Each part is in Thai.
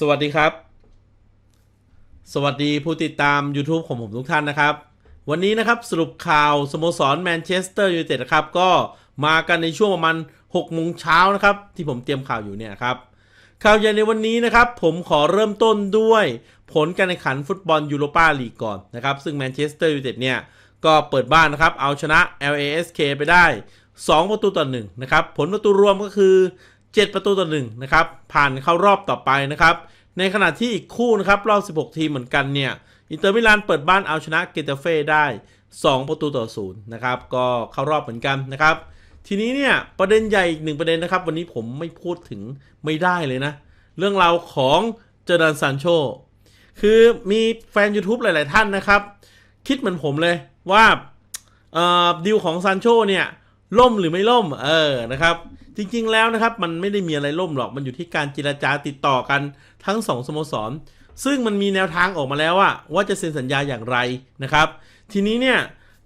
สวัสดีครับ สวัสดีผู้ติดตาม YouTube ของผมทุกท่านนะครับ วันนี้นะครับสรุปข่าวสโมสรแมนเชสเตอร์ยูไนเต็ดนะครับ ก็มากันในช่วงประมาณ6โมงเช้านะครับ ที่ผมเตรียมข่าวอยู่เนี่ยครับข่าวใหญ่ในวันนี้นะครับ ผมขอเริ่มต้นด้วย ผลการแข่งขันฟุตบอลยูโรปาลีกก่อนนะครับ ซึ่งแมนเชสเตอร์ยูไนเต็ดเนี่ยก็เปิดบ้านนะครับ เอาชนะ LASK ไปได้ 2 ประตูต่อ1นะครับ ผลประตูรวมก็คือ 7 ประตูต่อ1นะครับ ผ่านเข้ารอบต่อไปนะครับ ในขณะที่อีกคู่นะครับรอบ 16 ทีมเหมือนกันเนี่ยอินเตอร์มิลานเปิดบ้านเอาชนะเกตาเฟ่ได้ 2 ประตูต่อ0นะครับก็เข้ารอบเหมือนกันนะครับ ทีนี้เนี่ยประเด็นใหญ่อีกหนึ่งประเด็นนะครับ วันนี้ผมไม่พูดถึงไม่ได้เลยนะ เรื่องราวของเจอร์ดันซานโชคือมีแฟน YouTube หลาย ๆ ท่านนะครับ คิดเหมือนผมเลยว่าดีลของซานโชเนี่ย ล่มหรือไม่ล่ม เออนะครับ จริงๆแล้วนะครับ มันไม่ได้มีอะไรล่มหรอกมันอยู่ที่การเจรจาติดต่อกันทั้งสองสโมสร ซึ่งมันมีแนวทางออกมาแล้วว่าว่าจะเซ็นสัญญาอย่างไรนะครับ ทีนี้เนี่ย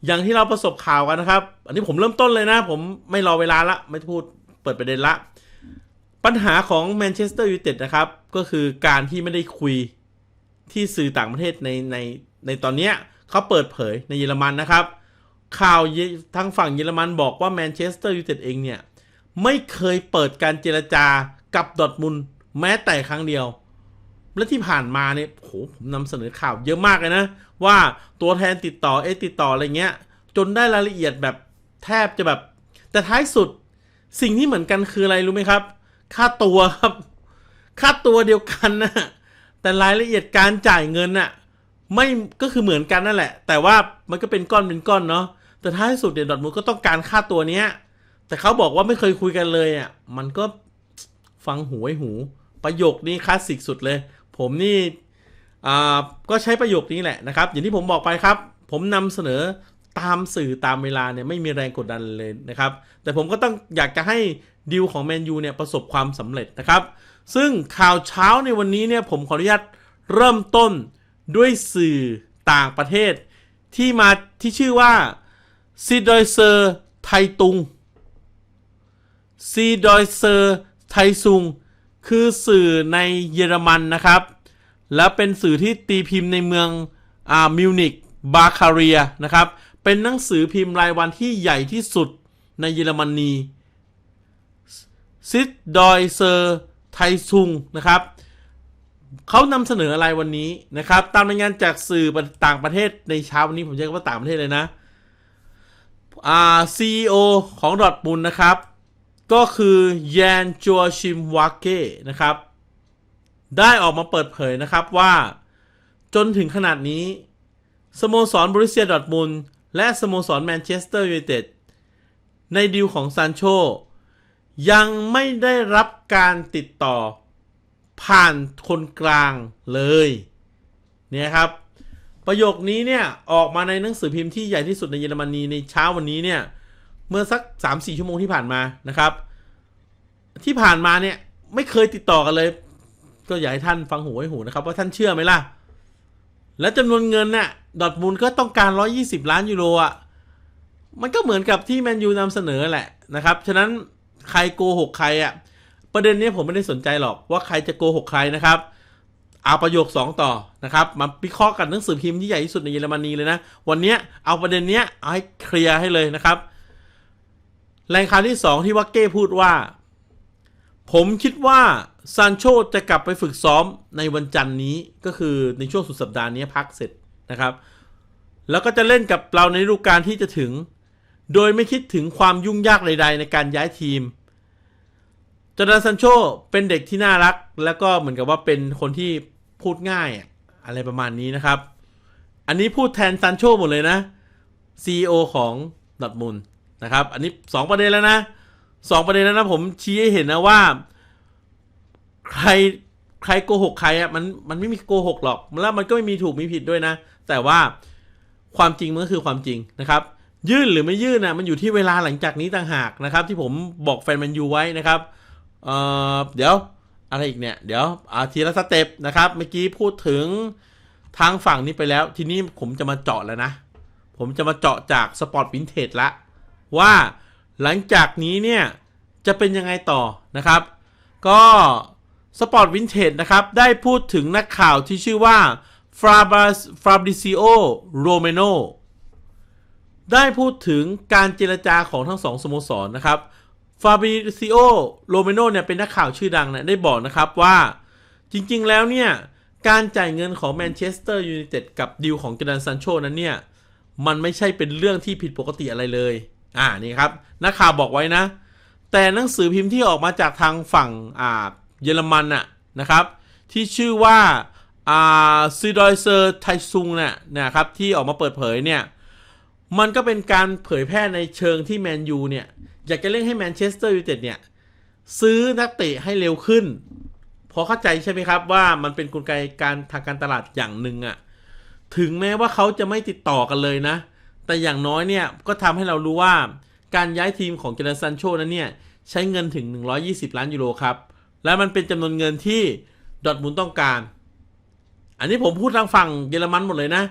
อย่างที่เราประสบข่าวกันนะครับ อันนี้ผมเริ่มต้นเลยนะ ผมไม่รอเวลาละไม่พูดเปิดประเด็นละ ปัญหาของแมนเชสเตอร์ยูไนเต็ดนะครับ ก็คือการที่ไม่ได้คุยที่สื่อต่างประเทศในในในตอนเนี้ยเขาเปิดเผยในเยอรมันนะครับ ข่าวทางฝั่งเยอรมันบอกว่าแมนเชสเตอร์ยูไนเต็ดเองเนี่ย ไม่เคยเปิดการเจรจากับดอทมุนแม้แต่ครั้งเดียว และที่ผ่านมาเนี่ยโหผมนำเสนอข่าวเยอะมากเลยนะ ว่าตัวแทนติดต่อเอติดต่ออะไรเงี้ย จนได้รายละเอียดแบบแทบจะแบบ แต่ท้ายสุดสิ่งที่เหมือนกันคืออะไรรู้ไหมครับ ค่าตัวครับ ค่าตัวเดียวกันนะแต่รายละเอียดการจ่ายเงินน่ะไม่ก็คือเหมือนกันนั่นแหละ แต่ว่ามันก็เป็นก้อนเป็นก้อนเนาะ แต่ท้ายสุดเดนดอทมุนก็ต้องการค่าตัวเนี้ย แต่เขาบอกว่าไม่เคยคุยกันเลยอะมันก็ฟังหูไว้หู ประโยคนี้คลาสสิกสุดเลย ผมนี่อ่าก็ใช้ประโยคนี้แหละนะครับ อย่างที่ผมบอกไปครับ ผมนำเสนอตามสื่อตามเวลาเนี่ยไม่มีแรงกดดันเลยนะครับ แต่ผมก็ต้องอยากจะให้ดีลของแมนยูเนี่ยประสบความสำเร็จนะครับ ซึ่งข่าวเช้าในวันนี้เนี่ยผมขออนุญาตเริ่มต้นด้วยสื่อต่างประเทศ ที่มาที่ชื่อว่า ซิดอยเซอร์ไทตุงซีดอยเซอร์ไทซุง คือสื่อในเยอรมันนะครับ แล้วเป็นสื่อที่ตีพิมพ์ในเมืองอ่ามิวนิกบาคาเรียนะครับ เป็นหนังสือพิมพ์รายวันที่ใหญ่ที่สุดในเยอรมนีซิดดอยเซอร์ไทซุงนะครับเขานำเสนออะไรวันนี้นะครับ ตามรายงานจากสื่อต่างประเทศในเช้าวันนี้ผมใช้คำว่าต่างประเทศเลยนะ อ่า CEO ของดอทมุนนะครับ ก็คือแยนจัวชิมวาเก้นะครับ ได้ออกมาเปิดเผยนะครับว่า จนถึงขนาดนี้ สโมสรบริเซียดอทมุนและสโมสรแมนเชสเตอร์ยูไนเต็ดในดีลของซานโชยังไม่ได้รับการติดต่อผ่านคนกลางเลย เนี่ยครับ ประโยคนี้เนี่ยออกมาในหนังสือพิมพ์ที่ใหญ่ที่สุดในเยอรมนีในเช้าวันนี้เนี่ยเมื่อสัก 3-4 ชั่วโมงที่ผ่านมานะครับ ที่ผ่านมาเนี่ยไม่เคยติดต่อกันเลย ก็อยากให้ท่านฟังหูไว้หูนะครับ ว่าท่านเชื่อไหมล่ะ และจำนวนเงินเนี่ยดอทมุนด์ก็ต้องการ 120 ล้านยูโรอะมันก็เหมือนกับที่แมนยูนำเสนอแหละนะครับ ฉะนั้นใครโกหกใครอะประเด็นนี้ผมไม่ได้สนใจหรอกว่าใครจะโกหกใครนะครับ เอาประโยค 2 ต่อนะครับมาวิเคราะห์กันหนังสือพิมพ์ที่ใหญ่ที่สุดในเยอรมนีเลยนะ วันนี้เอาประเด็นเนี้ยเอาให้เคลียร์ให้เลยนะครับแหล่งข่าวที่ 2 ที่วักเก้พูดว่า ผมคิดว่าซานโชจะกลับไปฝึกซ้อมในวันจันทร์นี้ก็คือในช่วงสุดสัปดาห์นี้พักเสร็จนะครับ แล้วก็จะเล่นกับเราในฤดูกาลที่จะถึง โดยไม่คิดถึงความยุ่งยากใด ๆ ในการย้ายทีม จอร์แดนซันโชเป็นเด็กที่น่ารัก แล้วก็เหมือนกับว่าเป็นคนที่พูดง่ายอะไรประมาณนี้นะครับ อันนี้พูดแทนซันโชหมดเลยนะ CEO ของดอทมุนนะครับ อันนี้ 2 ประเด็นแล้วนะสองประเด็นแล้วนะผมชี้ให้เห็นนะว่า ใครใครโกหกใครอะมันมันไม่มีโกหกหรอกแล้วมันก็ไม่มีถูกมีผิดด้วยนะ แต่ว่าความจริงมันก็คือความจริงนะครับยื่นหรือไม่ยื่นนะมันอยู่ที่เวลาหลังจากนี้ต่างหากนะครับ ที่ผมบอกแฟนแมนยูไว้นะครับ เอ่อเดี๋ยวอะไรอีกเนี่ย เดี๋ยวอาทีละสเต็ปนะครับ เมื่อกี้พูดถึงทางฝั่งนี้ไปแล้ว ทีนี้ผมจะมาเจาะแล้วนะ ผมจะมาเจาะจากสปอร์ตวินเทจละ ว่าหลังจากนี้เนี่ย จะเป็นยังไงต่อนะครับ ก็สปอร์ตวินเทจนะครับ ได้พูดถึงนักข่าวที่ชื่อว่าฟราบาฟราบิซิโอโรเมโนได้พูดถึงการเจรจาของทั้งสองสโมสรนะครับ ฟาบิซิโอโรเมโนเนี่ยเป็นนักข่าวชื่อดังเนะได้บอกนะครับว่าจริงๆแล้วเนี่ย การจ่ายเงินของแมนเชสเตอร์ยูไนเต็ดกับดิวของเจดันซันโชนั้นเนี่ย มันไม่ใช่เป็นเรื่องที่ผิดปกติอะไรเลย อ่านี่ครับ นักข่าวบอกไว้นะ แต่หนังสือพิมพ์ที่ออกมาจากทางฝั่งอ่าเยอรมันน่ะนะครับ ที่ชื่อว่าอ่าซีดอยเซอร์ไทซุงน่ะนะครับที่ออกมาเปิดเผยเนี่ยมันก็เป็นการเผยแพร่ในเชิงที่แมนยูเนี่ย อยากจะเร่งให้แมนเชสเตอร์ยูไนเต็ดเนี่ย ซื้อนักเตะให้เร็วขึ้น พอเข้าใจใช่ไหมครับว่ามันเป็นกลไกการทางการตลาดอย่างหนึ่งอะถึงแม้ว่าเขาจะไม่ติดต่อกันเลยนะ แต่อย่างน้อยเนี่ยก็ทำให้เรารู้ว่าการย้ายทีมของเจเนซันโชนั้นเนี่ย ใช้เงินถึง 120 ล้านยูโรครับ และมันเป็นจำนวนเงินที่ดอทมุนต้องการ อันนี้ผมพูดทางฝั่งเยอรมันหมดเลยนะ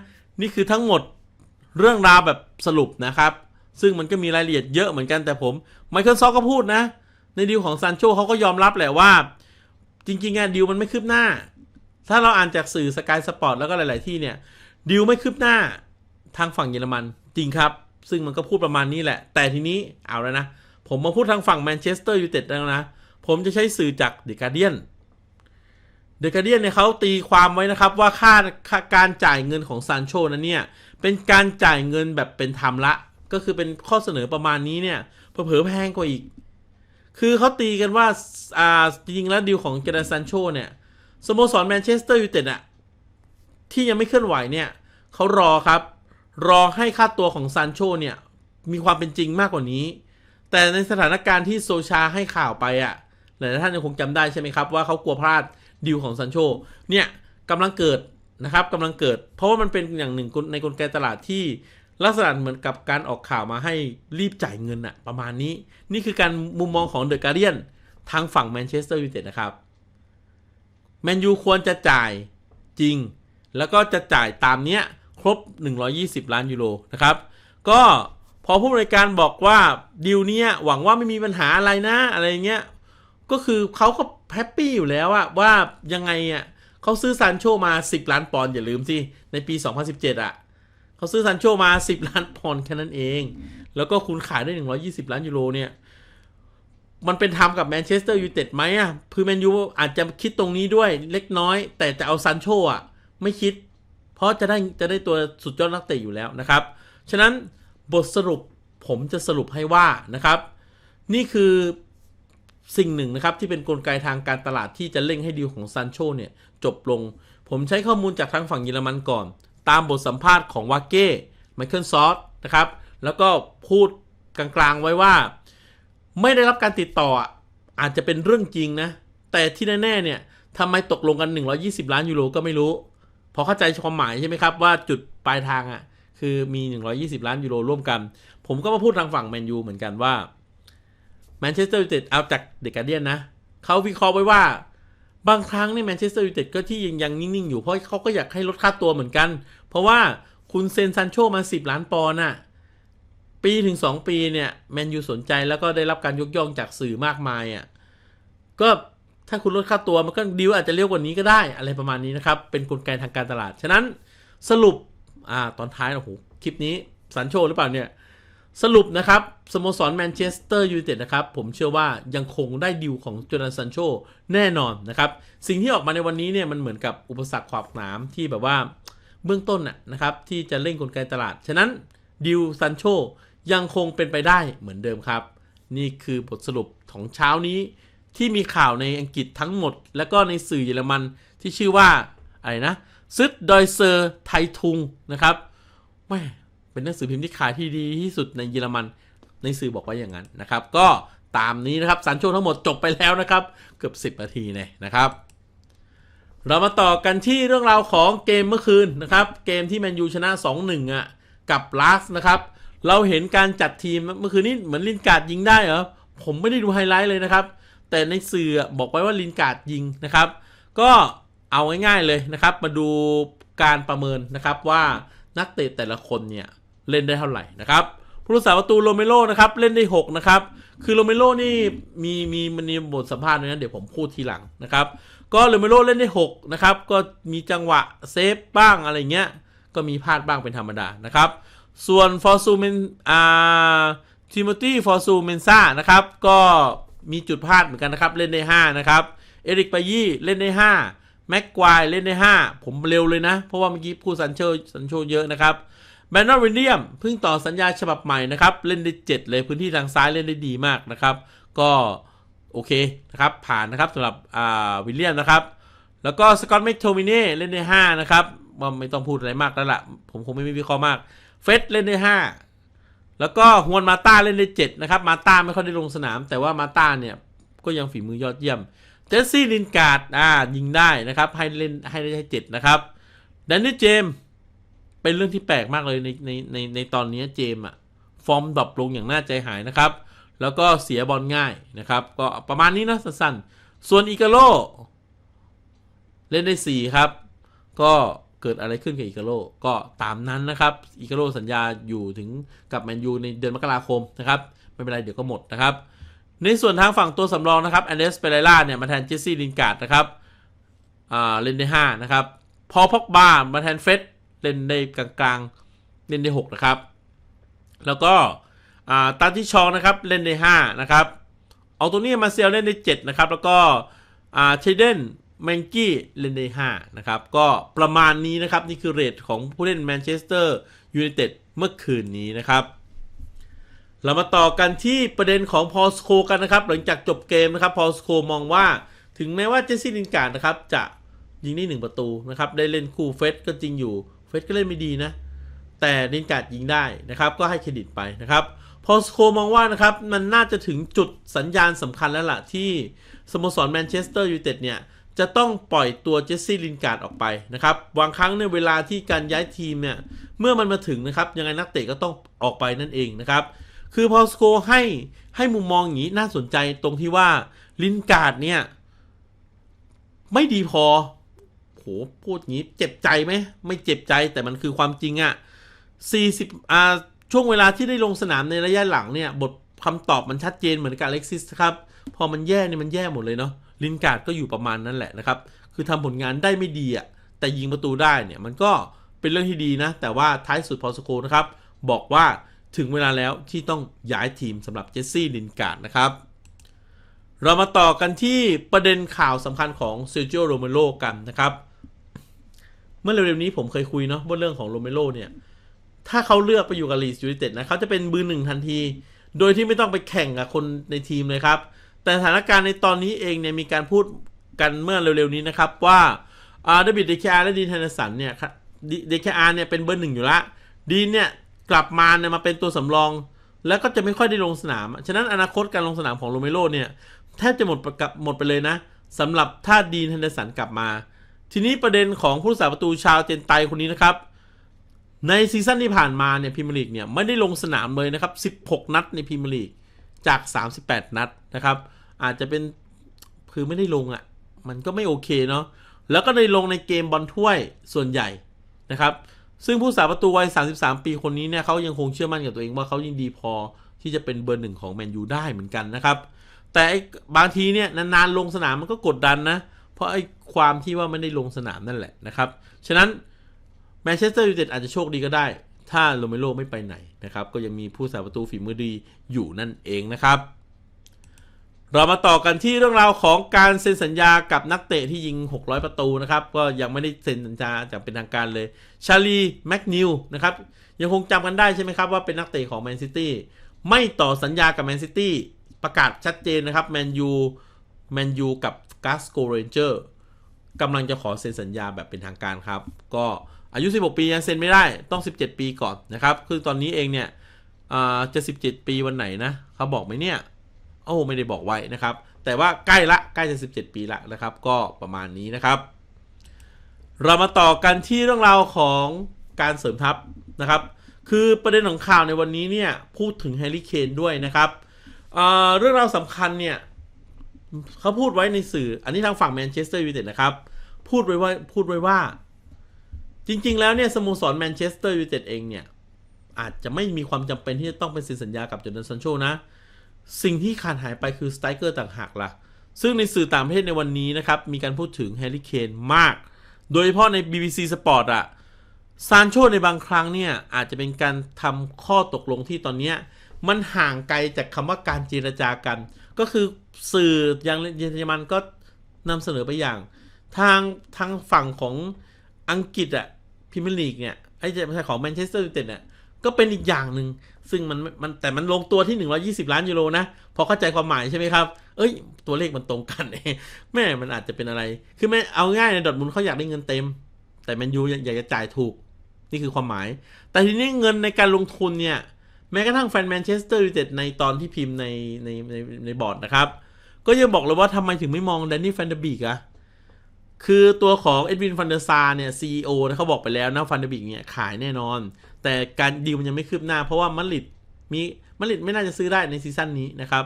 นี่คือทั้งหมดเรื่องราวแบบสรุปนะครับ ซึ่งมันก็มีรายละเอียดเยอะเหมือนกันแต่ผมไมเคิลซอกก็พูดนะ ในดีลของซานโชเขาก็ยอมรับแหละว่า จริงๆอะดีลมันไม่คืบหน้า ถ้าเราอ่านจากสื่อสกายสปอร์ตแล้วก็หลาย ๆ ที่เนี่ยดีลไม่คืบหน้าทางฝั่งเยอรมันจริงครับ ซึ่งมันก็พูดประมาณนี้แหละ แต่ทีนี้เอาแล้วนะ ผมมาพูดทางฝั่งแมนเชสเตอร์ยูไนเต็ดแล้วนะ ผมจะใช้สื่อจากเดอะการเดียนเดอะการเดียนเนี่ยเขาตีความไว้นะครับว่าค่าค่าการจ่ายเงินของซานโชนั้นเนี่ยเป็นการจ่ายเงินแบบเป็นธรรมละ ก็คือเป็นข้อเสนอประมาณนี้เนี่ยเผลอแพงกว่าอีก คือเขาตีกันว่าอ่าจริงแล้วดีลของเจเดนซันโชเนี่ยสโมสรแมนเชสเตอร์ยูไนเต็ดอะที่ยังไม่เคลื่อนไหวเนี่ยเขารอครับ รอให้ค่าตัวของซานโชเนี่ย มีความเป็นจริงมากกว่านี้ แต่ในสถานการณ์ที่โซชาให้ข่าวไปอะหลายท่านยังคงจำได้ใช่ไหมครับ ว่าเขากลัวพลาดดีลของซานโชเนี่ยกำลังเกิดนะครับกำลังเกิด เพราะว่ามันเป็นอย่างหนึ่งในกลไกตลาดที่ ลักษณะเหมือนกับการออกข่าวมาให้รีบจ่ายเงินอะประมาณนี้ นี่คือการมุมมองของเดอะการเดียนทางฝั่งแมนเชสเตอร์ยูไนเต็ดนะครับแมนยูควรจะจ่ายจริง แล้วก็จะจ่ายตามเนี้ยครบ 120 ล้านยูโรนะครับ ก็พอผู้บริการบอกว่าดีลเนี้ยหวังว่าไม่มีปัญหาอะไรนะอะไรเงี้ยก็คือเขาก็แฮปปี้อยู่แล้วอะว่ายังไงอะเขาซื้อซานโชมา 10 ล้านปอนด์อย่าลืมสิในปี 2017อะ เขาซื้อซานโชมา 10 ล้านปอนด์แค่นั้นเอง แล้วก็คุณขายได้ 120 ล้านยูโรเนี่ย มันเป็นธรรมกับแมนเชสเตอร์ยูไนเต็ดไหมอะคือแมนยูอาจจะคิดตรงนี้ด้วยเล็กน้อย แต่จะเอาซันโชอะ ไม่คิด เพราะจะได้จะได้ตัวสุดยอดนักเตะอยู่แล้วนะครับ ฉะนั้นบทสรุปผมจะสรุปให้ว่านะครับ นี่คือสิ่งหนึ่งนะครับ ที่เป็นนกลไกทางการตลาดที่จะเร่งให้ดีลของซันโชเนี่ยจบลง ผมใช้ข้อมูลจากทางฝั่งเยอรมันก่อน ตามบทสัมภาษณ์ของวาเก้ไมเคิลซอสนะครับ แล้วก็พูดกลางๆไว้ว่า ไม่ได้รับการติดต่ออาจจะเป็นเรื่องจริงนะ แต่ที่แน่ๆเนี่ยทำไมตกลงกัน 120 ล้านยูโรก็ไม่รู้ พอเข้าใจความหมายใช่ไหมครับ ว่าจุดปลายทางอะคือมี 120 ล้านยูโรร่วมกัน ผมก็มาพูดทางฝั่งแมนยูเหมือนกันว่าแมนเชสเตอร์ยูไนเต็ดเอาจากเดกาเดียนนะเขาวิเคราะห์ไว้ว่า บางครั้งนี่แมนเชสเตอร์ยูไนเต็ดก็ที่ยังยังนิ่งๆอยู่เพราะเขาก็อยากให้ลดค่าตัวเหมือนกัน เพราะว่าคุณเซนซันโชมา 10 ล้านปอนด์น่ะปีถึง 2 ปีเนี่ยแมนยูสนใจแล้วก็ได้รับการยกย่องจากสื่อมากมายอะก็ถ้าคุณลดค่าตัวมันก็ดีลอาจจะเร็วกว่านี้ก็ได้อะไรประมาณนี้นะครับ เป็นกลไกทางการตลาด ฉะนั้นสรุปอ่าตอนท้ายโอ้โหคลิปนี้สันโชหรือเปล่าเนี่ย สรุปนะครับสโมสรแมนเชสเตอร์ยูไนเต็ดนะครับ ผมเชื่อว่ายังคงได้ดิวของโจนาธานซันโชแน่นอนนะครับ สิ่งที่ออกมาในวันนี้เนี่ยมันเหมือนกับอุปสรรคขวากหนามที่แบบว่าเบื้องต้นน่ะนะครับ ที่จะเร่งกลไกตลาด ฉะนั้นดิวซันโชยังคงเป็นไปได้เหมือนเดิมครับ นี่คือบทสรุปของเช้านี้ ที่มีข่าวในอังกฤษทั้งหมด แล้วก็ในสื่อเยอรมันที่ชื่อว่าอะไรนะซึดดอยเซอร์ไททุงนะครับแม่ เป็นหนังสือพิมพ์ที่ขายที่ดีที่สุดในเยอรมันในสื่อบอกว่าอย่างนั้นนะครับ ก็ตามนี้นะครับสันโชทั้งหมดจบไปแล้วนะครับ เกือบ10นาทีเนี่ยนะครับ เรามาต่อกันที่เรื่องราวของเกมเมื่อคืนนะครับ เกมที่แมนยูชนะ 2-1อะกับลาสนะครับ เราเห็นการจัดทีมเมื่อคืนนี้เหมือนลินการ์ดยิงได้เหรอผมไม่ได้ดูไฮไลท์เลยนะครับ แต่ในสื่อบอกไว้ว่าลินการ์ดยิงนะครับ ก็เอาง่ายๆเลยนะครับ มาดูการประเมินนะครับว่านักเตะแต่ละคนเนี่ย เล่นได้เท่าไหร่นะครับผู้รักษาประตูโรเมโรนะครับเล่นได้6นะครับคือโรเมโรนี่มีมีมันมีบทสัมภาษณ์ด้วยนะเดี๋ยวผมพูดทีหลังนะครับ ก็โรเมโรเล่นได้6นะครับก็มีจังหวะเซฟบ้างอะไรเงี้ยก็มีพลาดบ้างเป็นธรรมดานะครับ ส่วนฟอร์ซูเมนอ่าทิโมธีฟอร์ซูเมนซ่านะครับก็มีจุดพลาดเหมือนกันนะครับ เล่นได้5นะครับเอริกปายี่เล่นได้5แม็กควายเล่นได้ 5 ผมเร็วเลยนะ เพราะว่าเมื่อกี้พูดซันโชซันโชเยอะนะครับ แบนนอร์วินเลียมเพิ่งต่อสัญญาฉบับใหม่นะครับ เล่นได้ 7 เลยพื้นที่ทางซ้ายเล่นได้ดีมากนะครับ ก็โอเคนะครับ ผ่านนะครับสำหรับอ่าวิลเลียมนะครับ แล้วก็สกอตแมคโทมิเน่เล่นได้5นะครับว่าไม่ต้องพูดอะไรมากแล้วล่ะ ผมคงไม่มีวิเคราะห์มาก เฟสเล่นได้ 5 แล้วก็ฮวนมาต้าเล่นได้7นะครับมาต้าไม่ค่อยได้ลงสนาม แต่ว่ามาต้าเนี่ยก็ยังฝีมือยอดเยี่ยมเจสซี่ลินการ์ดอ่ายิงได้นะครับให้เล่นให้ได้เจ็ดนะครับแดนนี่เจมส์ เป็นเรื่องที่แปลกมากเลยในในในในตอนนี้เจมส์อะฟอร์มดรอปลงอย่างน่าใจหายนะครับ แล้วก็เสียบอลง่ายนะครับ ก็ประมาณนี้นะสั้นๆ ส่วนอิกาโลเล่นได้ 4 ครับ ก็เกิดอะไรขึ้นกับอิกาโลก็ตามนั้นนะครับอิกาโลสัญญาอยู่ถึงกับแมนยูในเดือนมกราคมนะครับไม่เป็นไรเดี๋ยวก็หมดนะครับ ในส่วนทางฝั่งตัวสำรองนะครับแอนเดสเปเรล่าเนี่ยมาแทนเจสซี่ลินการ์ดนะครับอ่าเล่นได้5นะครับพอพอกบามาแทนเฟรด เล่นได้กลางๆ เล่นได้ 6 นะครับ แล้วก็ตาที่ชองนะครับเล่นได้ 5 นะครับ เอาตัวนี้มาเซลเล่นได้ 7 นะครับ แล้วก็เชเดนแมงกี้เล่นได้ 5 นะครับ ก็ประมาณนี้นะครับ นี่คือเรทของผู้เล่นแมนเชสเตอร์ยูไนเต็ดเมื่อคืนนี้นะครับ เรามาต่อกันที่ประเด็นของพอสโคกันนะครับ หลังจากจบเกมนะครับพอสโคมองว่าถึงแม้ว่าเจสซี่ลินการ์ดนะครับจะยิงได้หนึ่งประตูนะครับ ได้เล่นคู่เฟสก็จริงอยู่ เฟสก็เล่นไม่ดีนะ แต่ลินการ์ดยิงได้นะครับ ก็ให้เครดิตไปนะครับ พอสโคมองว่านะครับ มันน่าจะถึงจุดสัญญาณสำคัญแล้วล่ะ ที่สโมสรแมนเชสเตอร์ยูไนเต็ดเนี่ยจะต้องปล่อยตัวเจสซี่ลินการ์ดออกไปนะครับบางครั้งในเวลาที่การย้ายทีมเนี่ย เมื่อมันมาถึงนะครับ ยังไงนักเตะก็ต้องออกไปนั่นเองนะครับ คือพอสโคให้ให้มุมมองอย่างนี้น่าสนใจตรงที่ว่าลินการ์ดเนี่ย ไม่ดีพอ พูดงี้เจ็บใจไหมไม่เจ็บใจแต่มันคือความจริงอะ่ะ40อ่าช่วงเวลาที่ได้ลงสนามในระยะหลังเนี่ย บทคำตอบมันชัดเจนเหมือนกับเล็กซิสครับ พอมันแย่เนี่ยมันแย่หมดเลยเนาะลินการ์ดก็อยู่ประมาณนั้นแหละนะครับ คือทำผลงานได้ไม่ดีอะ่ะแต่ยิงประตูได้เนี่ยมันก็เป็นเรื่องที่ดีนะ แต่ว่าท้ายสุดพอสโคนะครับ บอกว่าถึงเวลาแล้วที่ต้องย้ายทีมสำหรับเจสซี่ลินการ์ดนะครับ เรามาต่อกันที่ประเด็นข่าวสำคัญของเซอร์จิโอโรเมโรกันนะครับ เมื่อเร็วๆนี้ผมเคยคุยเนาะว่าเรื่องของโรเมโรเนี่ย ถ้าเขาเลือกไปอยู่กับลีสยูไนเต็ดนะเขาจะเป็นมือหนึ่งทันที โดยที่ไม่ต้องไปแข่งกับคนในทีมเลยครับ แต่สถานการณ์ในตอนนี้เองเนี่ยมีการพูดกันเมื่อเร็วๆนี้นะครับว่าอาร์เดบิดเดคอาร์และดีนเทนสันเนี่ยเดคอาร์เนี่ยเป็นเบอร์หนึ่งอยู่ละดีนเนี่ยกลับมาเนี่ยมาเป็นตัวสำรอง แล้วก็จะไม่ค่อยได้ลงสนาม ฉะนั้นอนาคตการลงสนามของโรเมโรเนี่ยแทบจะหมดกับหมดไปเลยนะสำหรับถ้าดีนเทนสันกลับมา ทีนี้ประเด็นของผู้รักษาประตูชาวเจนไตคนนี้นะครับ ในซีซั่นที่ผ่านมาเนี่ยพรีเมียร์ลีกเนี่ยไม่ได้ลงสนามเลยนะครับ 16 นัดในพรีเมียร์ลีกจาก 38 นัดนะครับ อาจจะเป็นคือไม่ได้ลงอะ่ะ มันก็ไม่โอเคเนาะแล้วก็ได้ลงในเกมบอลถ้วยส่วนใหญ่นะครับ ซึ่งผู้สาประตูวัย 33 ปีคนนี้เนี่ยเขายังคงเชื่อมั่นกับตัวเองว่าเขายังดีพอที่จะเป็นเบอร์หนึ่งของแมนยูได้เหมือนกันนะครับ แต่บางทีเนี่ยนานๆลงสนามมันก็กดดันนะเพราะไอ้ความที่ว่าไม่ได้ลงสนามนั่นแหละนะครับ ฉะนั้นแมนเชสเตอร์ยูไนเต็ดอาจจะโชคดีก็ได้ ถ้าโรเมโรไม่ไปไหนนะครับ ก็ยังมีผู้สาประตูฝีมือดีอยู่นั่นเองนะครับ เรามาต่อกันที่เรื่องราวของการเซ็นสัญญากับนักเตะที่ยิง 600 ประตูนะครับ ก็ยังไม่ได้เซ็นสัญญาจากเป็นทางการเลย ชาลีแมกนิวนะครับ ยังคงจำกันได้ใช่ไหมครับว่าเป็นนักเตะของแมนซิตี้ ไม่ต่อสัญญากับแมนซิตี้ ประกาศชัดเจนนะครับ แมนยู แมนยูกับ กาสโกเรนเจอร์กำลังจะขอเซ็นสัญญาแบบเป็นทางการครับ ก็อายุ 16 ปียังเซ็นไม่ได้ต้อง 17 ปีก่อนนะครับ คือตอนนี้เองเนี่ยจะ 17 ปีวันไหนนะเขาบอกไหมเนี่ยโอ้ไม่ได้บอกไว้นะครับ แต่ว่าใกล้ละใกล้จะ 17 ปีละนะครับ ก็ประมาณนี้นะครับ เรามาต่อกันที่เรื่องราวของการเสริมทัพนะครับ คือประเด็นของข่าวในวันนี้เนี่ยพูดถึงแฮร์รี่เคนด้วยนะครับเเรื่องราวสำคัญเนี่ย เขาพูดไว้ในสื่อ อันนี้ทางฝั่งแมนเชสเตอร์ยูไนเต็ดนะครับ พูดไว้ว่าพูดไว้ว่า จริง ๆ แล้วเนี่ยสโมสรแมนเชสเตอร์ยูไนเต็ดเองเนี่ย อาจจะไม่มีความจำเป็นที่จะต้องเป็นเซ็นสัญญากับจอร์แดนซันโชนะ สิ่งที่ขาดหายไปคือสไตรเกอร์ต่างหากล่ะ ซึ่งในสื่อต่างประเทศในวันนี้นะครับ มีการพูดถึงแฮร์รี่เคนมาก โดยเฉพาะใน BBC Sport อะซานโชในบางครั้งเนี่ย อาจจะเป็นการทำข้อตกลงที่ตอนเนี้ยมันห่างไกลจากคำว่าการเจรจากัน ก็คือ สื่ออย่างเยอรมันก็นำเสนอไปอย่าง ทางทางฝั่งของอังกฤษอะพรีเมียร์ลีกเนี่ยไอ้จะไม่ใช่ของแมนเชสเตอร์ยูไนเต็ดเนี่ยก็เป็นอีกอย่างหนึ่งซึ่งมันมันแต่มันลงตัวที่ 120 ล้านยูโรนะ พอเข้าใจความหมายใช่ไหมครับ เอ้ย ตัวเลขมันตรงกันแม่มันอาจจะเป็นอะไร คือแม่เอาง่ายในดอทมุนเขาอยากได้เงินเต็ม แต่แมนยูอยากจะจ่ายถูก นี่คือความหมาย แต่ทีนี้เงินในการลงทุนเนี่ย แม้กระทั่งแฟนแมนเชสเตอร์ยูไนเต็ดในตอนที่พิมพ์ในในในในบอร์ดนะครับ ก็ยังบอกเลยว่าทำไมถึงไม่มองแดนนี่แฟนเดอร์บีกอะคือตัวของเอ็ดวินฟันเดอร์ซาเนี่ยซีอนะเขาบอกไปแล้วนะฟันเดอร์บิกเนี่ยขายแน่นอน แต่การดีลมันยังไม่คืบหน้า เพราะว่ามาริดมีมาริดไม่น่าจะซื้อได้ในซีซั่นนี้นะครับ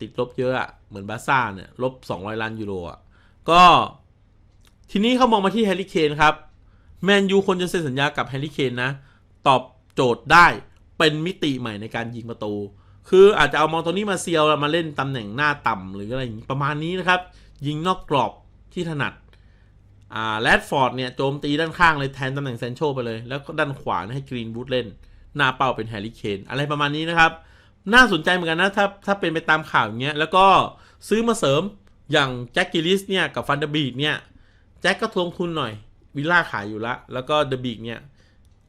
ติดลบเยอะอะเหมือนบาร์ซ่าเนี่ยลบ 200 ล้านยูโรอะก็ทีนี้เขามองมาที่แฮร์รี่เคนครับแมนยูควรจะเซ็นสัญญากับแฮร์รี่เคนนะ ตอบโจทย์ได้เป็นมิติใหม่ในการยิงประตู คืออาจจะเอามองตัวนี้มาเซียวมาเล่นตำแหน่งหน้าต่ำหรืออะไรอย่างนี้ประมาณนี้นะครับ ยิงนอกกรอบที่ถนัดอ่าแรดฟอร์ดเนี่ยโจมตีด้านข้างเลยแทนตำแหน่งเซนโชไปเลย แล้วก็ด้านขวาให้กรีนวูดเล่น หน้าเป้าเป็นแฮร์รี่เคนอะไรประมาณนี้นะครับ น่าสนใจเหมือนกันนะถ้าถ้าเป็นไปตามข่าวอย่างเงี้ยแล้วก็ซื้อมาเสริมอย่างแจ็คกิลิสเนี่ยกับฟันเดอร์บีกเนี่ยแจ็คก็ทวงทุนหน่อยวิลล่าขายอยู่ละ แล้วก็เดอะบีกเนี่ย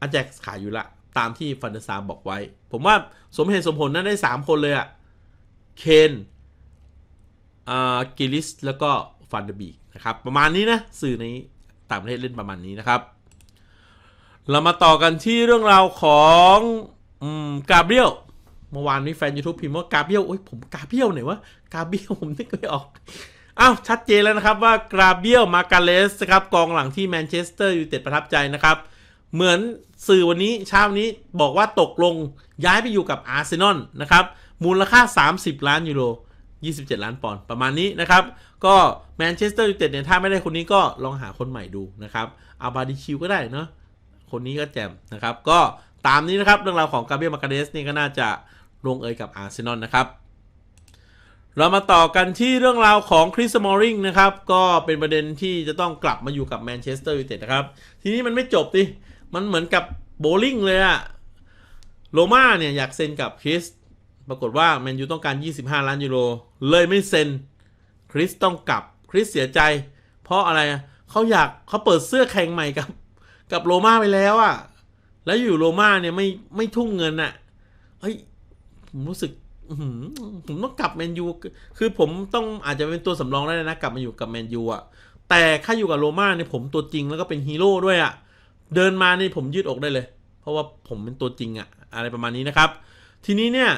อาแจ็คขายอยู่ละ ตามที่ฟันเดอร์ซาบอกไว้ ผมว่าสมเหตุสมผลนั้นได้ 3 คนเลยอะเคนอ่ากิลิสแล้วก็ฟันเดอร์บีกนะครับ ประมาณนี้นะ สื่อในต่างประเทศเล่นประมาณนี้นะครับ เรามาต่อกันที่เรื่องราวของอืมกาเบรียลเมื่อวานนี้แฟน YouTube พิมพ์ว่ากาเบียลโอ้ยผมกาเบียลไหนวะกาเบียลผมนึกไม่ออกอ้าวชัดเจนแล้วนะครับว่ากาเบียลมาการเลสครับกองหลังที่แมนเชสเตอร์ยูไนเต็ดประทับใจนะครับ เหมือนสื่อวันนี้เช้านี้บอกว่าตกลงย้ายไปอยู่กับอาร์เซนอลนะครับ มูลค่า 30 ล้านยูโร 27 ล้านปอนด์ประมาณนี้นะครับ ก็แมนเชสเตอร์ยูไนเต็ดเนี่ยถ้าไม่ได้คนนี้ก็ลองหาคนใหม่ดูนะครับอาบาดิชิวก็ได้เนาะคนนี้ก็แจ่มนะครับ ก็ตามนี้นะครับเรื่องราวของกาเบียลมาการเลสนี่ก็น่าจะลงเอยกับอาร์เซนอลนะครับเรามาต่อกันที่เรื่องราวของคริสมอริงนะครับ ก็เป็นประเด็นที่จะต้องกลับมาอยู่กับแมนเชสเตอร์ยูไนเต็ดนะครับ ทีนี้มันไม่จบดิ มันเหมือนกับโบลิ่งเลยอะโรม่าเนี่ยอยากเซ็นกับคริส ปรากฏว่าแมนยูต้องการ 25 ล้านยูโร เลยไม่เซ็น คริสต้องกลับ คริสเสียใจ เพราะอะไร เขาอยากเขาเปิดเสื้อแข่งใหม่กับ กับโรม่าไปแล้วอะแล้วอยู่โรม่าเนี่ยไม่ไม่ทุ่มเงินอะเฮ้ย ผมรู้สึกผมต้องกลับแมนยู คือผมต้องอาจจะเป็นตัวสำรองได้นะ กลับมาอยู่กับแมนยูอะแต่ถ้าอยู่กับโรม่าเนี่ยผมตัวจริงแล้วก็เป็นฮีโร่ด้วยอะ เดินมานี่ผมยืดอกได้เลย เพราะว่าผมเป็นตัวจริงอะอะไรประมาณนี้นะครับ ทีนี้เนี่ย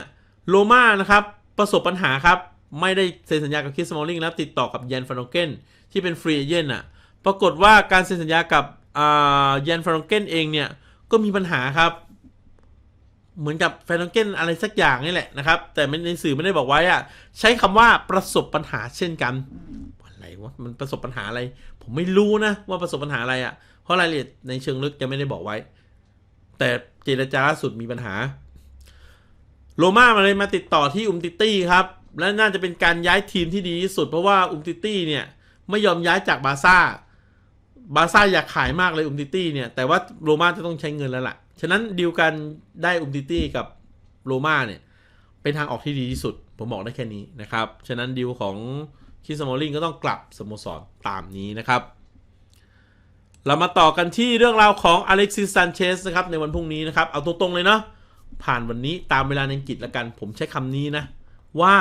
โรมานะครับประสบปัญหาครับ ไม่ได้เซ็นสัญญากับคิสมอลลิงแล้วติดต่อกับยันฟานองเกนที่เป็นฟรีเอเจนต์อะปรากฏว่าการเซ็นสัญญากับอ่ายันฟานองเกนเองเนี่ยก็มีปัญหาครับ เหมือนกับแฟนองเกนอะไรสักอย่างนี่แหละนะครับ แต่ในสื่อไม่ได้บอกไว้อะใช้คำว่าประสบปัญหาเช่นกันอะไรวะมันประสบปัญหาอะไร ผมไม่รู้นะว่าประสบปัญหาอะไรอะ เพราะรายละเอียดในเชิงลึกยังไม่ได้บอกไว้ แต่เจรจาสุดมีปัญหา โรม่ามาเลยมาติดต่อที่อุมติตี้ครับ และน่าจะเป็นการย้ายทีมที่ดีที่สุด เพราะว่าอุมติตี้เนี่ยไม่ยอมย้ายจากบาร์ซ่า บาร์ซ่าอยากขายมากเลยอุมติตี้เนี่ย แต่ว่าโรม่าจะต้องใช้เงินแล้วล่ะ ฉะนั้นดีลกันได้อุมติตี้กับโรม่าเนี่ยเป็นทางออกที่ดีที่สุด ผมบอกได้แค่นี้นะครับ ฉะนั้นดีลของคิสมอลลิงก็ต้องกลับสโมสรตามนี้นะครับ เรามาต่อกันที่เรื่องราวของอเล็กซิสซันเชสนะครับในวันพรุ่งนี้นะครับ เอาตรงๆเลยเนาะผ่านวันนี้ตามเวลาในอังกฤษละกัน ผมใช้คำนี้นะ ว่า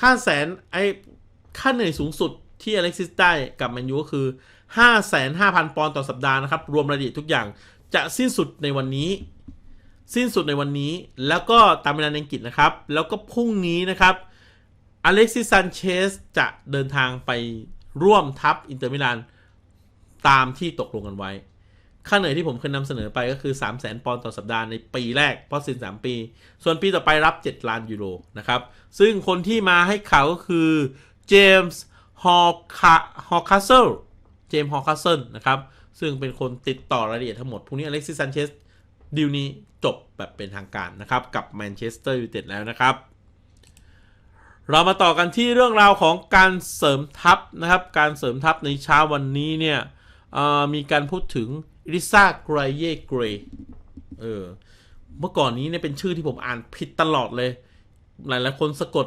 ค่าแสนไอค่าเหนื่อยสูงสุดที่อเล็กซิสได้กับแมนยูก็คือ 55,000ปอนด์ต่อสัปดาห์นะครับ รวมรายละเอียดทุกอย่างจะสิ้นสุดในวันนี้ สิ้นสุดในวันนี้ แล้วก็ตามเวลาในอังกฤษนะครับ แล้วก็พรุ่งนี้นะครับอเล็กซิสซันเชสจะเดินทางไปร่วมทัพอินเตอร์มิลาน ตามที่ตกลงกันไว้ ค่าเหนื่อยที่ผมเคยนำเสนอไปก็คือ 3 0 0 0 0 0 ปอนด์ต่อสัปดาห์ในปีแรก เพราะสิน 3 ปี ส่วนปีต่อไปรับ 7 ล้านยูโรนะครับ ซึ่งคนที่มาให้ข่าวก็คือเจมส์ฮอคฮอคาสเซิลเจมส์ฮอคาสเซิลนะครับ ซึ่งเป็นคนติดต่อรายละเอียดทั้งหมดพรุ่งนี้อเล็กซิสซันเชสดีลนี้จบแบบเป็นทางการนะครับ กับแมนเชสเตอร์ยูไนเต็ดแล้วนะครับเรามาต่อกันที่เรื่องราวของการเสริมทัพนะครับ การเสริมทัพในเช้าวันนี้เนี่ย มีการพูดถึงลิซ่าไกรเย่เกรเออเมื่อก่อนนี้เนี่ยเป็นชื่อที่ผมอ่านผิดตลอดเลย หลายๆคนสะกด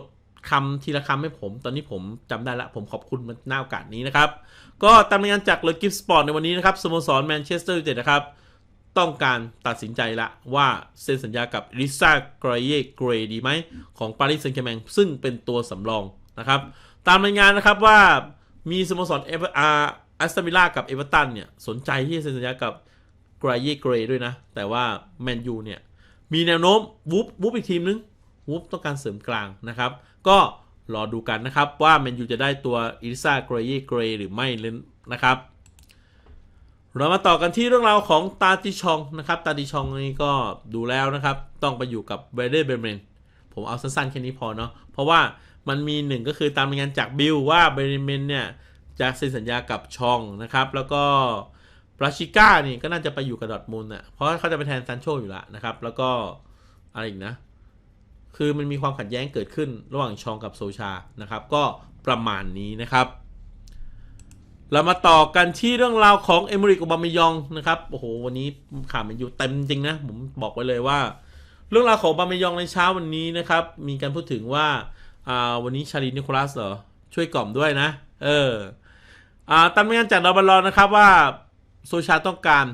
คำทีละคำให้ผม ตอนนี้ผมจำได้ละ ผมขอบคุณมันหน้าโอกาสนี้นะครับ ก็ตามรายงานจากเลกิฟสปอร์ตในวันนี้นะครับสโมสรแมนเชสเตอร์ยูไนเต็ดนะครับ ต้องการตัดสินใจละว่าเซ็นสัญญากับลิซ่าไกรเย่เกรดีไหม ของปารีสแซงต์แชร์แมงซึ่งเป็นตัวสำรองนะครับ ตามรายงานนะครับว่ามีสโมสรเอเออาร์ แอสตันวิลล่ากับเอเวอร์ตันเนี่ยสนใจที่จะเซ็นสัญญากับไกรเย่เกรด้วยนะ แต่ว่าแมนยูเนี่ย มีแนวโน้มวูฟวูฟอีกทีมนึงวูฟต้องการเสริมกลางนะครับ ก็รอดูกันนะครับ ว่าแมนยูจะได้ตัวอิลิซากรย์เกรหรือไม่เลยนนะครับ เรามาต่อกันที่เรื่องราวของตาติชองนะครับตาติชองนี่ก็ดูแล้วนะครับ ต้องไปอยู่กับเบเดเบรเมนผมเอาสั้นๆแค่นี้พอเนาะเพราะว่ามันมีหนึ่งก็คือตามรายงานจากบิลว่าเบรเมนเนี่ย จะเซ็นสัญญากับชองนะครับ แล้วก็ปราชิก้านี่ก็น่าจะไปอยู่กับดอทมุนอะเพราะเขาจะไปแทนซานโชอยู่แล้วนะครับ แล้วก็อะไรอีกนะ คือมันมีความขัดแย้งเกิดขึ้นระหว่างชองกับโซชานะครับ ก็ประมาณนี้นะครับ เรามาต่อกันที่เรื่องราวของเอมริกอบามยองนะครับโอ้โหวันนี้ข่าวมันอยู่เต็มจริงนะผมบอกไว้เลยว่า เรื่องราวของบามยองในเช้าวันนี้นะครับ มีการพูดถึงว่าอ่าวันนี้ชาลีนิโคลัสเหรอช่วยกล่อมด้วยนะ เออ ตามงานจากดาบอลลอนนะครับว่าโซชาต้องการ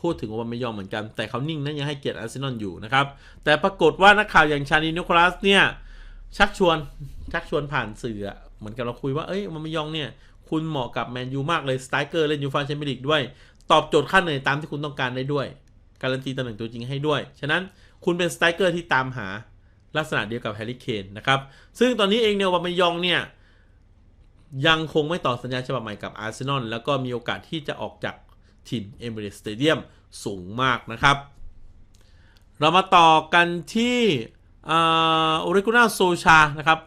พูดถึงโอบามายองเหมือนกัน แต่เขานิ่งนะยังให้เกียรติอาร์เซนอลอยู่นะครับ แต่ปรากฏว่านักข่าวอย่างชาลีนิโคลัสเนี่ย ชักชวนชักชวนผ่านสื่อเหมือนกับเราคุยว่าเอ้ยโอบามายองเนี่ย คุณเหมาะกับแมนยูมากเลยสไตรเกอร์เล่นยูฟาแชมเปี้ยนลีกด้วย ตอบโจทย์ค่าเหนื่อยตามที่คุณต้องการได้ด้วย การันตีตำแหน่งตัวจริงให้ด้วย ฉะนั้นคุณเป็นสไตรเกอร์ที่ตามหาลักษณะเดียวกับแฮร์รี่เคนนะครับซึ่งตอนนี้เองเนี่ยโอบามายองเนี่ย ยังคงไม่ต่อสัญญาฉบับใหม่กับอาร์เซนอลแล้วก็มีโอกาสที่จะออกจากถิ่นเอมิเรตสเตเดียมสูงมากนะครับ เรามาต่อกันที่โอเรกุน่าโซชานะครับ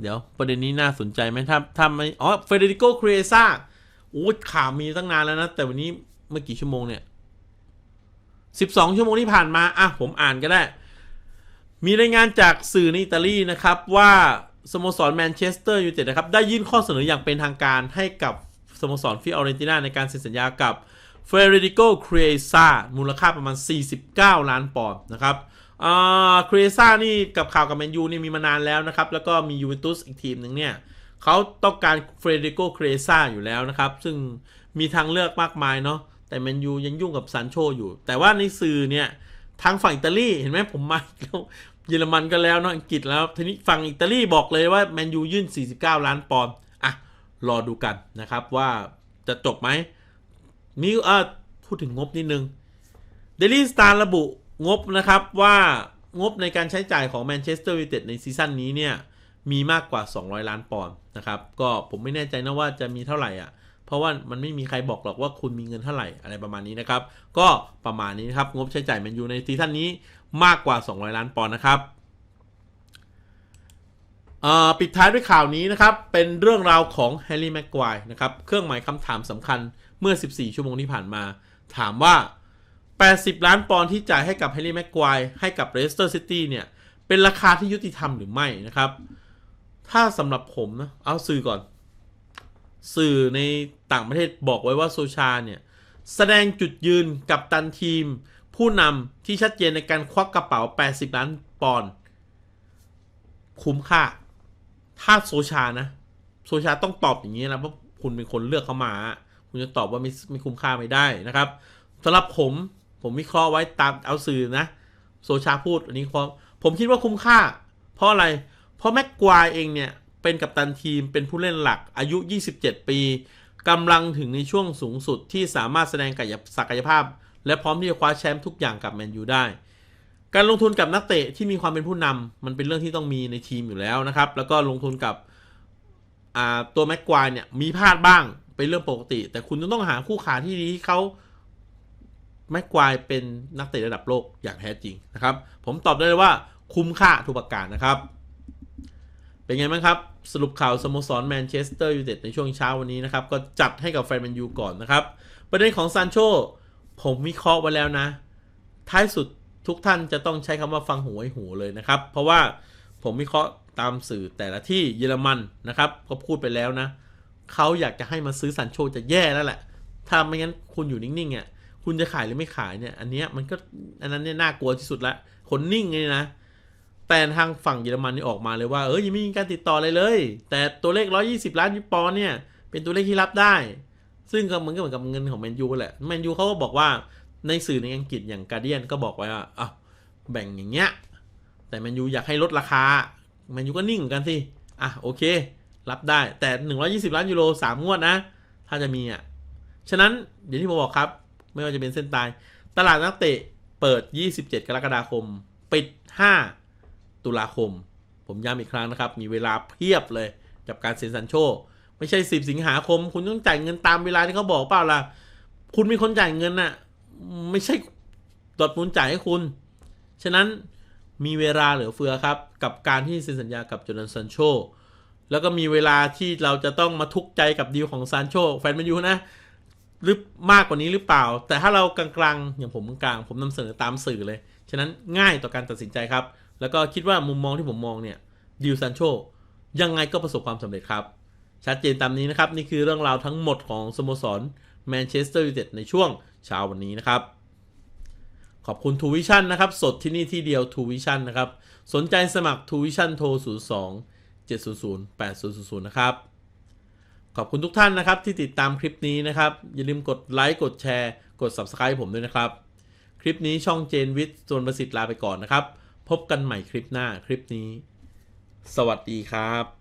เดี๋ยวประเด็นนี้น่าสนใจไหมถ้าถ้าไม่อ๋อเฟเดริโกครีเอซ่าโอ้ข่าวมีตั้งนานแล้วนะ แต่วันนี้เมื่อกี่ชั่วโมงเนี่ย 12 ชั่วโมงที่ผ่านมา อะ ผมอ่านก็ได้ มีรายงานจากสื่อในอิตาลีนะครับว่า สโมสรแมนเชสเตอร์ยูไนเต็ดนะครับ ได้ยื่นข้อเสนออย่างเป็นทางการให้กับสโมสรฟิออเรนติน่าในการเซ็นสัญญากับเฟเรดิโกครีเอซามูลค่าประมาณ 49 ล้านปอนด์นะครับอ่าครีเอซานี่กับข่าวกับแมนยูนี่มีมานานแล้วนะครับ แล้วก็มียูเวนตุสอีกทีมหนึ่งเนี่ยเขาต้องการเฟรดิโกครีเอซาอยู่แล้วนะครับ ซึ่งมีทางเลือกมากมายเนาะแต่แมนยูยังยุ่งกับซานโชอยู่ แต่ว่าในสื่อเนี่ยทางฝั่งอิตาลีเห็นไหมผมมาแล้ว เยอรมันก็แล้วเนาะอังกฤษแล้วทีนี้ฝั่งอิตาลีบอกเลยว่าแมนยูยื่น 49 ล้านปอนด์อะรอดูกันนะครับว่าจะจบไหมมีเออพูดถึงงบนิดนึงเดลี่สตาร์ระบุงบนะครับว่างบในการใช้จ่ายของแมนเชสเตอร์ยูไนเต็ดในซีซั่นนี้เนี่ยมีมากกว่า 200 ล้านปอนด์นะครับ ก็ผมไม่แน่ใจนะว่าจะมีเท่าไหร่อะ เพราะว่ามันไม่มีใครบอกหรอกว่าคุณมีเงินเท่าไหร่อะไรประมาณนี้นะครับ ก็ประมาณนี้นะครับ งบใช้จ่ายแมนยูในซีซั่นนี้ มากกว่า 200 ล้านปอนด์นะครับปิดท้ายด้วยข่าวนี้นะครับ เป็นเรื่องราวของแฮร์รี่แม็กควายนะครับ เครื่องหมายคำถามสำคัญเมื่อ 14 ชั่วโมงที่ผ่านมา ถามว่า 80 ล้านปอนด์ที่จ่ายให้กับแฮร์รี่แม็กควายให้กับเรสเตอร์ซิตี้เนี่ย เป็นราคาที่ยุติธรรมหรือไม่นะครับ ถ้าสำหรับผมนะ เอาสื่อก่อน สื่อในต่างประเทศบอกไว้ว่าโซชาเนี่ย แสดงจุดยืนกับตันทีม ผู้นำที่ชัดเจนในการควักกระเป๋า 80 ล้านปอนด์คุ้มค่า ถ้าโซชานะ โซชาต้องตอบอย่างนี้นะเพราะคุณเป็นคนเลือกเขามา คุณจะตอบว่าไม่ไม่คุ้มค่าไม่ได้นะครับสำหรับผมผมวิเคราะห์ไว้ตามเอาสื่อนะ โซชาพูดอันนี้ความผมคิดว่าคุ้มค่า เพราะอะไร เพราะแม็กควายเองเนี่ย เป็นกัปตันทีมเป็นผู้เล่นหลักอายุ 27 ปีกำลังถึงในช่วงสูงสุดที่สามารถแสดงศักยภาพ และพร้อมที่จะคว้าแชมป์ทุกอย่างกับแมนยูได้ การลงทุนกับนักเตะที่มีความเป็นผู้นำมันเป็นเรื่องที่ต้องมีในทีมอยู่แล้วนะครับ แล้วก็ลงทุนกับตัวแม็กควายเนี่ยมีพลาดบ้างเป็นเรื่องปกติ แต่คุณต้องหาคู่ขาที่ดีที่เขาแม็กควายเป็นนักเตะระดับโลกอย่างแท้จริงนะครับ ผมตอบได้เลยว่าคุ้มค่าทุกประการนะครับ เป็นไงบ้างครับ สรุปข่าวสโมสรแมนเชสเตอร์ยูไนเต็ดในช่วงเช้าวันนี้นะครับ ก็จัดให้กับแฟนแมนยูก่อนนะครับ ประเด็นของซานโช ผมวิเคราะห์ไว้แล้วนะ ท้ายสุดทุกท่านจะต้องใช้คำว่าฟังหูไว้หูเลยนะครับ เพราะว่าผมวิเคราะห์ตามสื่อแต่ละที่เยอรมันนะครับ ก็พูดไปแล้วนะเขาอยากจะให้มาซื้อสันโชจะแย่แล้วแหละ ถ้าไม่งั้นคุณอยู่นิ่งๆเนี่ยคุณจะขายหรือไม่ขายเนี่ย อันเนี้ยมันก็อันนั้นเนี่ยน่ากลัวที่สุดละ คนนิ่งเลยนะ แต่ทางฝั่งเยอรมันนี่ออกมาเลยว่า เออยังไม่มีการติดต่อเลยเลย แต่ตัวเลข 120 ล้านยูปอนเนี่ย เป็นตัวเลขที่รับได้ ซึ่งก็มือนกับเหมือนกับเงินของแมนยูแหละแมนยูเขาก็บอกว่าในสื่อในอังกฤษอย่างการเดียนก็บอกไว้ว่าอะแบ่งอย่างเงี้ย แต่แมนยูอยากให้ลดราคาแมนยูก็นิ่งเหมือนกันสิอะโอเค รับได้แต่ 120 ล้านยูโร3งวดนะ ถ้าจะมีอะฉะนั้นอย่างที่ผมบอกครับ ไม่ว่าจะเป็นเส้นตาย ตลาดนักเตะเปิด 27 กรกฎาคม ปิด 5 ตุลาคม ผมย้ำอีกครั้งนะครับ มีเวลาเพียบเลยกับการเซ็นสัญโช ไม่ใช่10สิงหาคม คุณต้องจ่ายเงินตามเวลาที่เขาบอกเปล่าล่ะ คุณมีคนจ่ายเงินน่ะ ไม่ใช่ดอดมูลจ่ายให้คุณ ฉะนั้นมีเวลาเหลือเฟือครับ กับการที่เซ็นสัญญากับโจนาธานซันโชแล้วก็มีเวลาที่เราจะต้องมาทุกข์ใจกับดีลของซานโชแฟนแมนยูนะหรือมากกว่านี้หรือเปล่า แต่ถ้าเรากลางๆ อย่างผมกลางผมนำเสนอตามสื่อเลย ฉะนั้นง่ายต่อการตัดสินใจครับ แล้วก็คิดว่ามุมมองที่ผมมองเนี่ยดิวซานโชยังไงก็ประสบความสำเร็จครับ ชัดเจนตามนี้นะครับ นี่คือเรื่องราวทั้งหมดของสโมสรแมนเชสเตอร์ยูไนเต็ดในช่วงเช้าวันนี้นะครับ ขอบคุณทูวิชั่นนะครับ สดที่นี่ที่เดียวทูวิชั่นนะครับ สนใจสมัครทูวิชั่นโทร 02 700 8000 นะครับ ขอบคุณทุกท่านนะครับที่ติดตามคลิปนี้นะครับ อย่าลืมกดไลค์กดแชร์กด Subscribe ผมด้วยนะครับ คลิปนี้ช่องเจนวิทย์ส่วนประสิทธิ์ลาไปก่อนนะครับ พบกันใหม่คลิปหน้าคลิปนี้ สวัสดีครับ